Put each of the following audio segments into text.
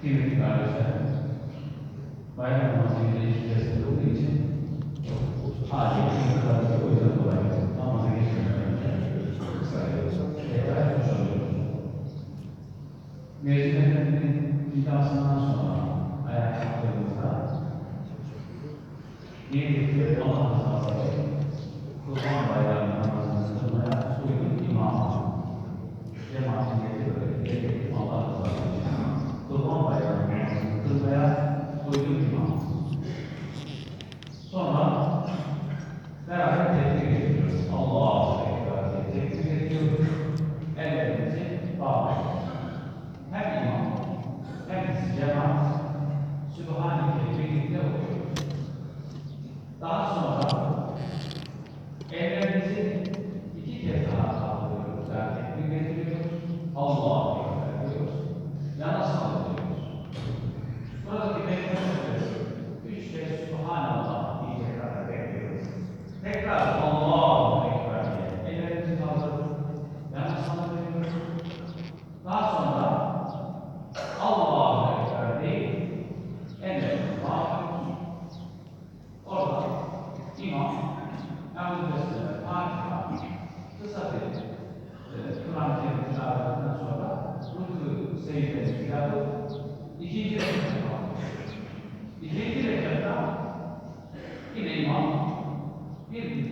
Kıymetli kardeşler, bayram namazı ile içerisinde olduğu için haliyle bu kadar bir şey o yüzden kolay. Namaza geçmeden önce tekrar etmiş oluyoruz. Mevcut Efendi'nin iddiasından sonra ayağa kalktığımızda yeni bir Allah razı olsun. Kurban bayramı namazını kılmaya uygun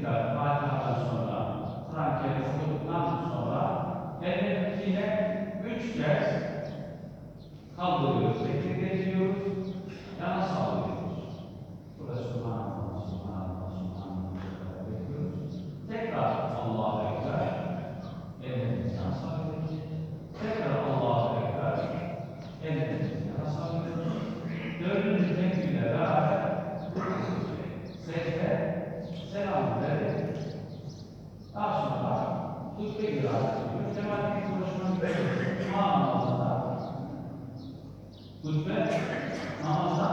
tekrar Fatiha'dan sonra Kur'an kelimesi okuduktan sonra elbette üç kez kaldırıyoruz, tekrar ediyoruz, yana sallıyoruz. Cemaatimiz konuşmanın cuma namazında hutbe namazda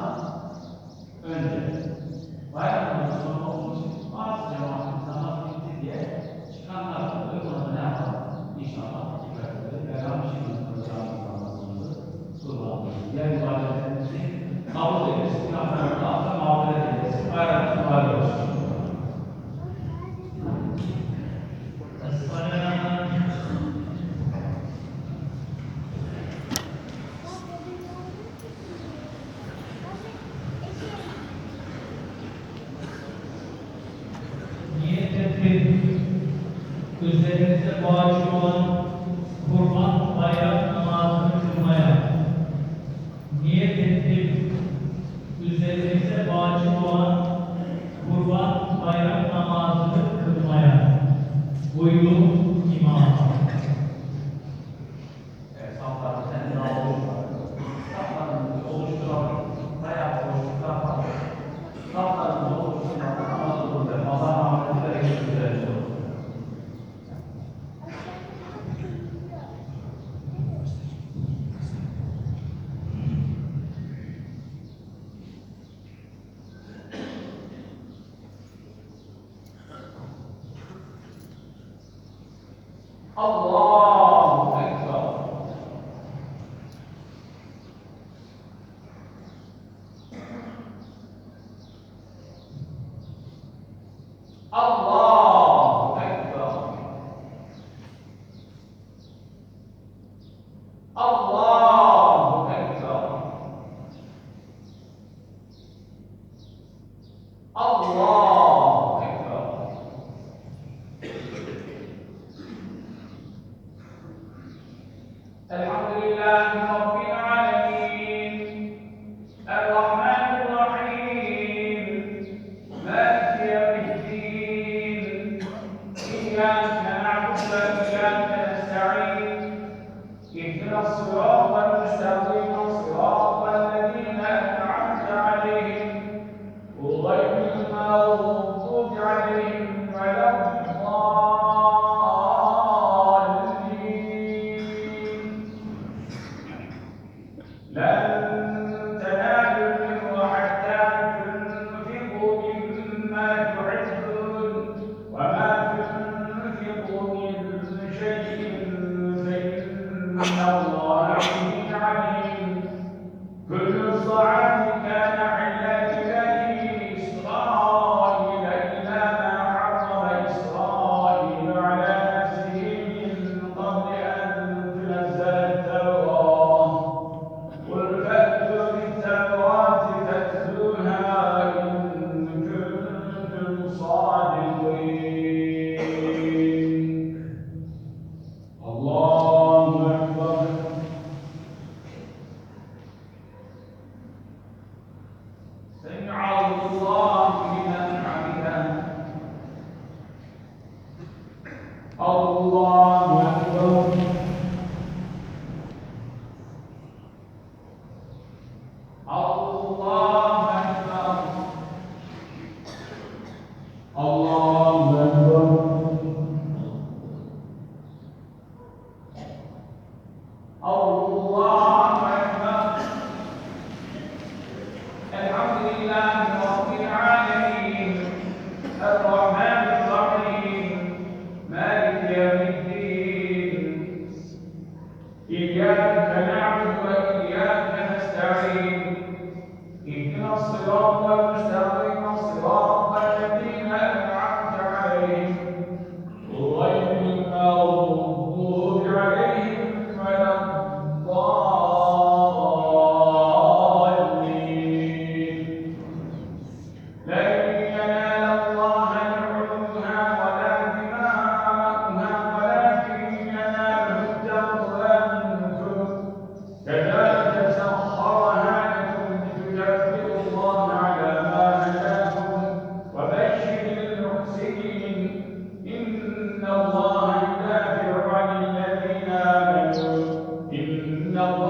acknowledge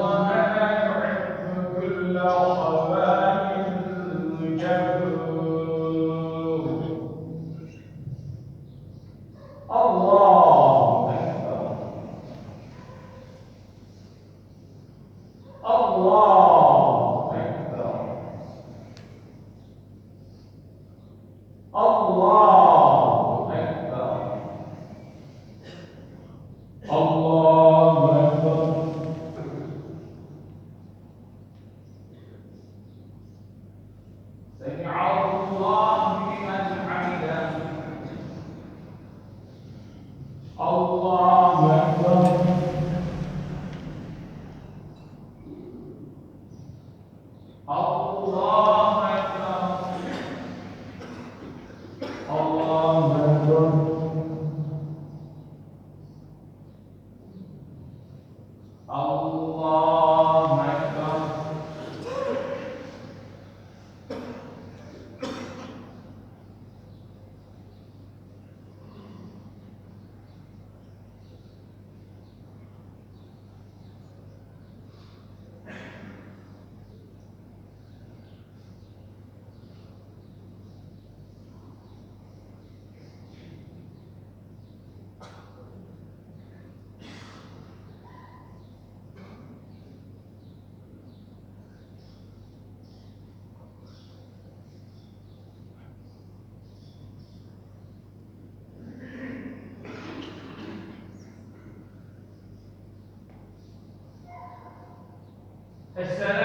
好，不说。a set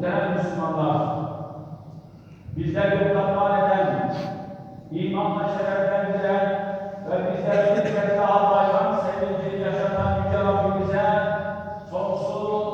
Muhterem Müslümanlar, bizler yoktan var eden, imanla şereflendiren ve bizler bir kez daha bayram sevincini yaşatan Yüce Rabbimize sonsuz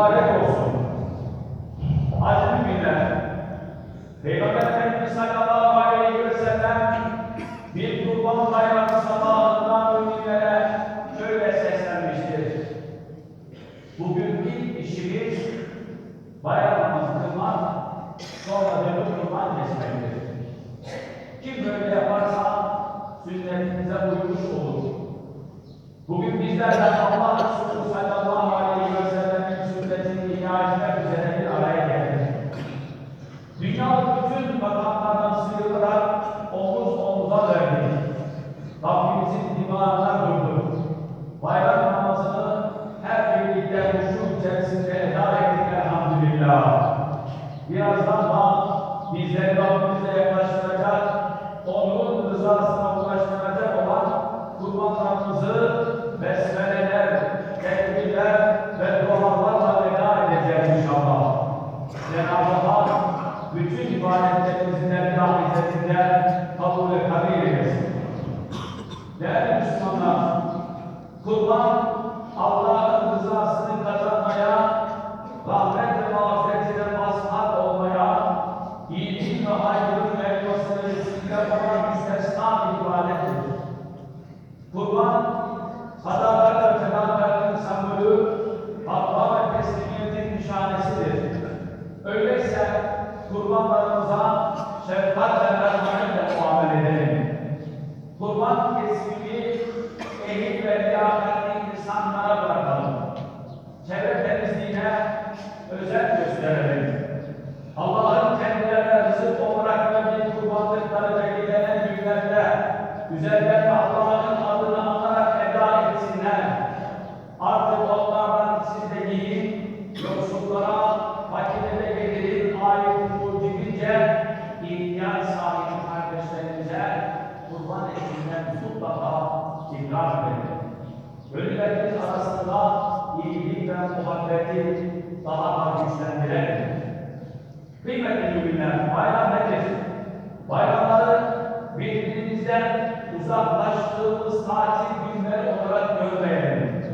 glória, Wilson. birazdan daha bizleri Rabbimize yaklaştıracak, onun rızasına ise kurbanlarımıza şefkatle merhametle muamele edelim. Kurban kesinlikle günler, bayram nedir? Bayramları birbirimizden uzaklaştığımız tatil günleri olarak görmeyelim.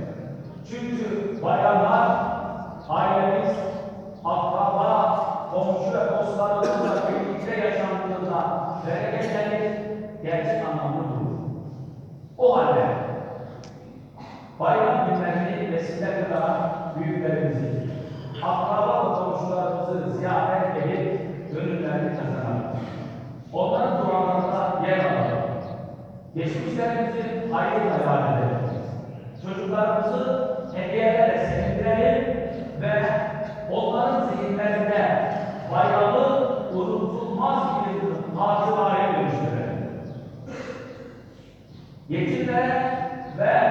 Çünkü bayramlar ailemiz, akraba, komşu ve dostlarımızla birlikte yaşandığında bereketlenir, gerçek anlamlı durur. O halde bayram günlerini vesile kılan büyüklerimizi, akraba ve komşularımızı ziyaret edip ödüllerini kazanan, onların dualarına yer alan, geçmişlerimizi hayırla yar edelim. Çocuklarımızı hediyelere sevindirelim ve onların zihinlerinde bayramı unutulmaz bir hatırlaya dönüştürelim. Yetimlere ve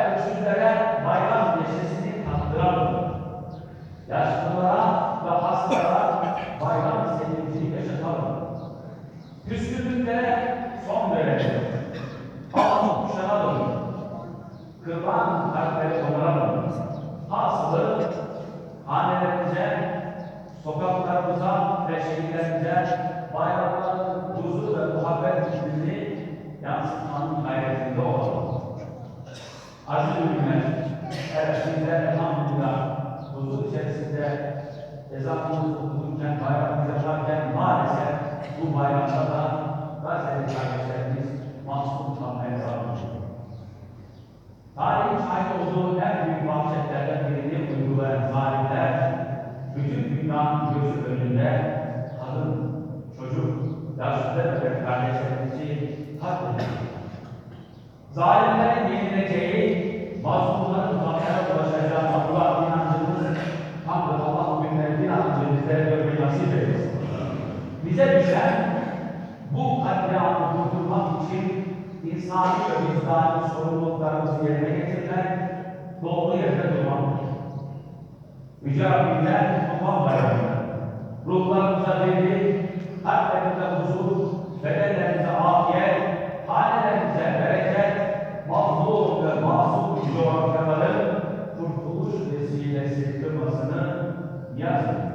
ezanımızı okurken, bayramımızı yaparken maalesef bu bayramda da Gazze'li kardeşlerimiz mahzun kalmaya ediyor. Tarihin şahit olduğu en büyük vahşetlerden birini uygulayan zalimler, bütün dünyanın gözü önünde kadın, çocuk, yaşlılar ve kardeşlerimizi katlediyor. Zalimlerin yenileceği, mazlumların zafere ulaşacağı Allah inancımız, tam da Allah inancı bizlere görmeyi nasip eylesin. Bize düşen bu katliamı durdurmak için insani ve vicdani sorumluluklarımızı yerine getirmek, doğru yerde durmaktır. Yüce Rabbimden Kurban Bayramı'nda ruhlarımıza birlik, kalplerimize huzur, bedenlerimize afiyet, hanelerimize reclamação e assim.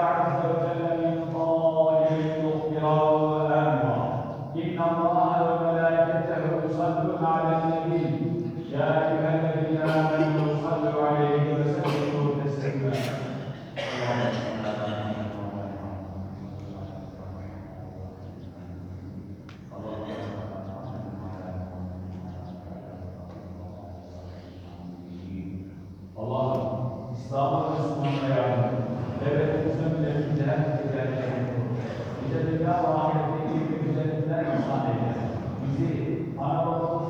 dünya ve ahirette iyi ve güzellikler ihsan eyle. Bizi ana babamızın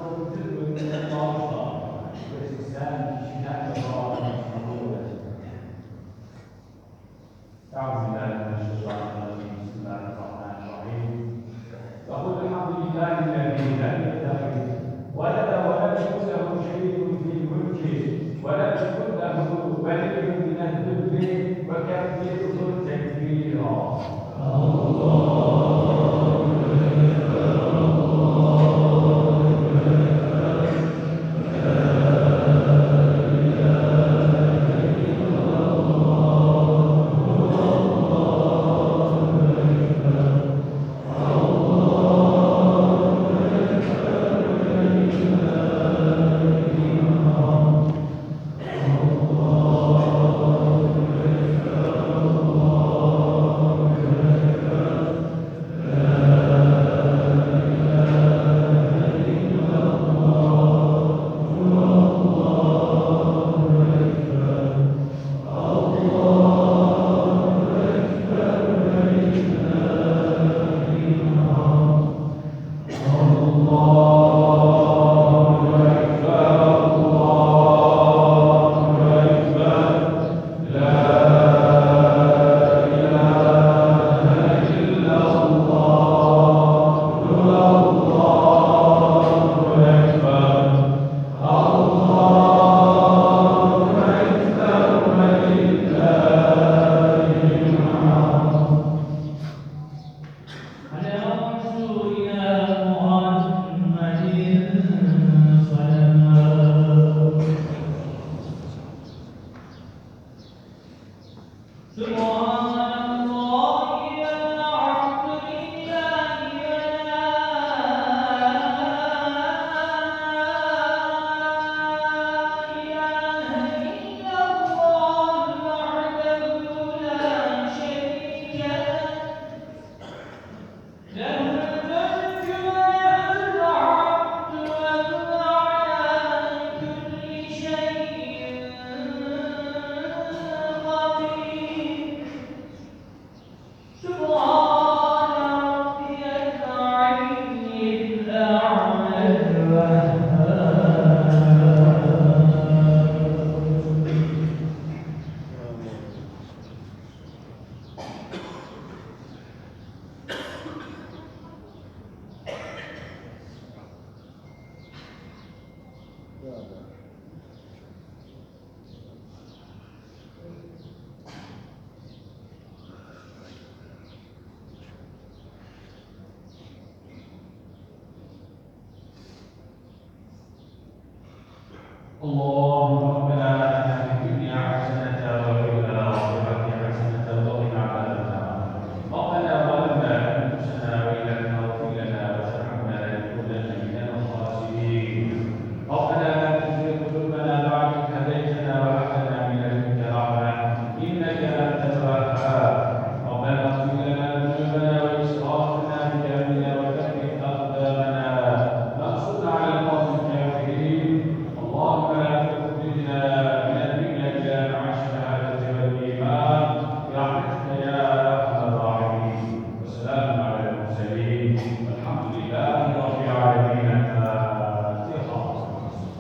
اللهم